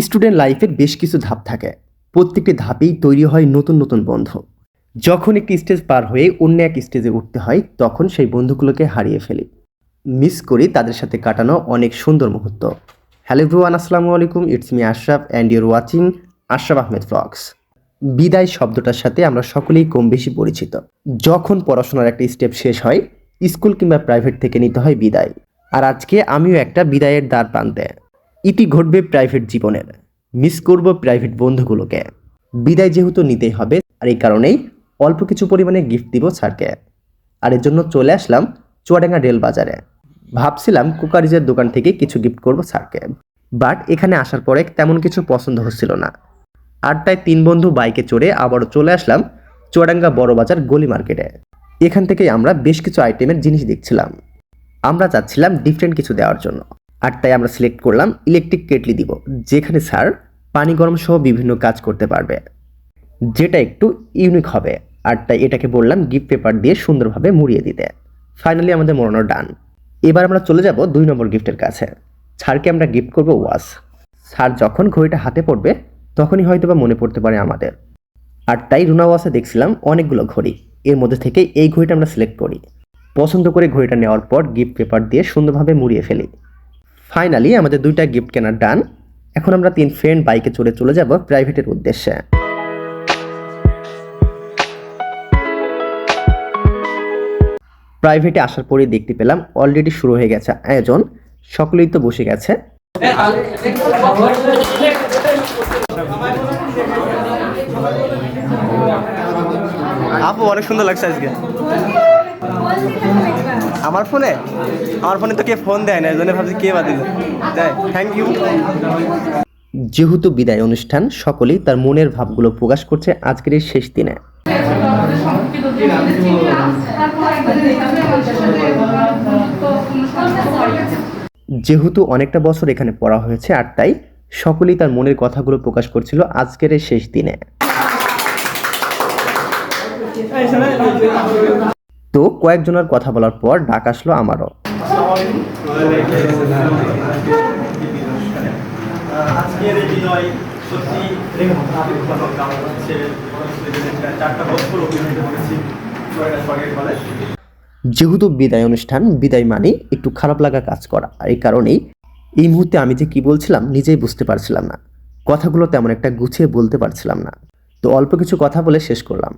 Student লাইফের বেশ কিছু ধাপ থাকে। প্রত্যেকটি ধাপেই তৈরি হয় নতুন নতুন বন্ধু। যখন একটি স্টেজ পার হয়ে অন্য এক স্টেজে উঠতে হয়, তখন সেই বন্ধুগুলোকে হারিয়ে ফেলি। মিস করি তাদের সাথে কাটানো অনেক সুন্দর মুহূর্ত। হ্যালো ব্রুয়ান আসসালামু আলাইকুম। It's me Ashraf and your watching Ashraf Ahmed vlogs. বিদায় শব্দটার সাথে আমরা সকলেই কম বেশি পরিচিত। যখন পড়াশোনার একটা স্টেপ শেষ হয়, স্কুল কিংবা প্রাইভেট থেকে নিতে হয় বিদায়। আর আজকে আমিও একটা বিদায়ের দ্বার প্রান্তে। ইতি ঘটবে প্রাইভেট জীবনের। মিস করব প্রাইভেট বন্ধুগুলোকে। বিদায় যেহেতু নিতেই হবে, আর এই কারণেই অল্প কিছু পরিমাণে গিফট দিব স্যারকে। আর এর জন্য চলে আসলাম চুয়াডাঙ্গা রেল বাজারে। ভাবছিলাম কুকারিজের দোকান থেকে কিছু গিফট করব স্যারকে। বাট এখানে আসার পরে তেমন কিছু পছন্দ হচ্ছিল না। আর তাই তিন বন্ধু বাইকে চড়ে আবারও চলে আসলাম চুয়াডাঙ্গা বড় বাজার গলি মার্কেটে এখান থেকেই আমরা বেশ কিছু আইটেমের জিনিস দেখছিলাম। আমরা চাচ্ছিলাম ডিফারেন্ট কিছু দেওয়ার জন্য। আর তাই আমরা সিলেক্ট করলাম ইলেকট্রিক কেটলি দিব, যেখানে স্যার পানি গরম সহ বিভিন্ন কাজ করতে পারবে। যেটা একটু ইউনিক হবে, আর তাই এটাকে বললাম গিফট পেপার দিয়ে সুন্দরভাবে মুড়িয়ে দিতে। ফাইনালি আমাদের মোড়ানো ডান এবার আমরা চলে যাব দুই নম্বর গিফটের কাছে। স্যারকে আমরা গিফট করব ওয়াশ স্যার যখন ঘড়িটা হাতে পড়বে, তখনই হয়তো বা মনে পড়তে পারে আমাদের। আর তাই রুনা ওয়াসে দেখছিলাম অনেকগুলো ঘড়ি। এর মধ্যে থেকে এই ঘড়িটা আমরা সিলেক্ট করি। পছন্দ করে ঘড়িটা নেওয়ার পর গিফট পেপার দিয়ে সুন্দরভাবে মুড়িয়ে ফেলি। ফাইনালি আমাদের দুইটা গিফট কেনার ডান এখন আমরা তিন ফ্রেন্ড বাইকে চড়ে চলে যাব প্রাইভেটের উদ্দেশ্যে। প্রাইভেটে আসার পরেই দেখতে পেলাম অলরেডি শুরু হয়ে গেছে আয়োজন। সকলেই তো বসে গেছে। আপু, অনেক সুন্দর লাগছে আজকে। আমার ফোনে? আমার ফোনে তো কে ফোন দেয় না এই জন্য ভাবছি কে বা দিল। থ্যাংক ইউ যেহেতু বিদায় অনুষ্ঠান সকলেই তার মনের ভাবগুলো প্রকাশ করছে আজকের এই শেষ দিনে। যেহেতু অনেকটা বছর এখানে পড়া হয়েছে আর তাই সকলেই তার মনের কথাগুলো প্রকাশ করছিল আজকের এই শেষ দিনে। তো কয়েকজনের কথা বলার পর ডাক আসলো আমারও। আজকের এই বিনয় সত্যি চারটা বছর অভিনয় করেছি যেহেতু বিদায় অনুষ্ঠান বিদায় মানে একটু খারাপ লাগা কাজ করা। আর এই কারণেই এই মুহূর্তে আমি যে কি বলছিলাম নিজেই বুঝতে পারছিলাম না। কথাগুলো তেমন একটা গুছিয়ে বলতে পারছিলাম না। তো অল্প কিছু কথা বলে শেষ করলাম।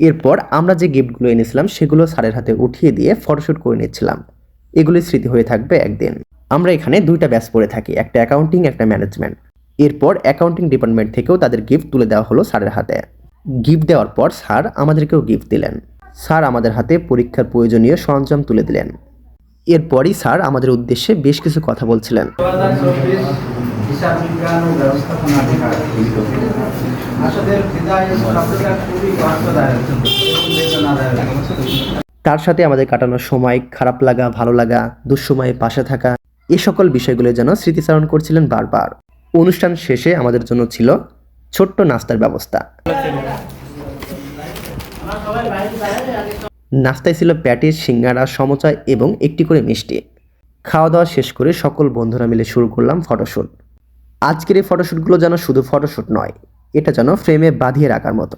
এরপর আমরা যে গিফটগুলো এনেছিলাম, সেগুলো স্যারের হাতে উঠিয়ে দিয়ে ফটোশ্যুট করে নিচ্ছিলাম। এগুলি স্মৃতি হয়ে থাকবে একদিন। আমরা এখানে দুইটা ব্যাচ পড়ে থাকি, একটা অ্যাকাউন্টিং একটা ম্যানেজমেন্ট এরপর অ্যাকাউন্টিং ডিপার্টমেন্ট থেকেও তাদের গিফট তুলে দেওয়া হলো স্যারের হাতে। গিফট দেওয়ার পর স্যার আমাদেরকেও গিফট দিলেন। স্যার আমাদের হাতে পরীক্ষার প্রয়োজনীয় সরঞ্জাম তুলে দিলেন। এরপরই স্যার আমাদের উদ্দেশ্যে বেশ কিছু কথা বলছিলেন। হিসাব বিজ্ঞান ও ব্যবস্থাপনা বিভাগ আসলে বিদায় শব্দটা খুবই কষ্টদায়ক তার সাথে আমাদের কাটানোর সময়, খারাপ লাগা, ভালো লাগা, দুঃসময়ে পাশে থাকা, এ সকল বিষয়গুলো যেন স্মৃতিচারণ করছিলেন বারবার। অনুষ্ঠান শেষে আমাদের জন্য ছিল ছোট্ট নাস্তার ব্যবস্থা। নাস্তায় ছিল প্যাটিস, সিঙ্গারা সমচা এবং একটি করে মিষ্টি। খাওয়া দাওয়া শেষ করে সকল বন্ধুরা মিলে শুরু করলাম ফটোশ্যুট আজকের এই ফটোশ্যুটগুলো যেন শুধু ফটোশ্যুট নয়, এটা যেন ফ্রেমে বাঁধিয়ে রাখার মতো।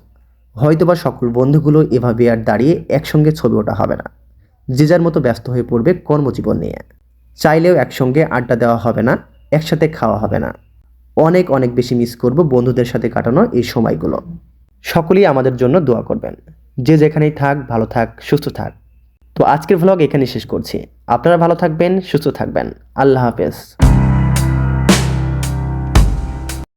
হয়তোবা সকল বন্ধুগুলো এভাবে আর দাঁড়িয়ে একসঙ্গে ছবি ওঠা হবে না। যে যার মতো ব্যস্ত হয়ে পড়বে কর্মজীবন নিয়ে। চাইলেও একসঙ্গে আড্ডা দেওয়া হবে না, একসাথে খাওয়া হবে না। অনেক অনেক বেশি মিস করব বন্ধুদের সাথে কাটানো এই সময়গুলো। সকলেই আমাদের জন্য দোয়া করবেন। যে যেখানেই থাক, ভালো থাক, সুস্থ থাক। তো আজকের ভ্লগ এখানেই শেষ করছি। আপনারা ভালো থাকবেন, সুস্থ থাকবেন। আল্লাহ হাফেজ।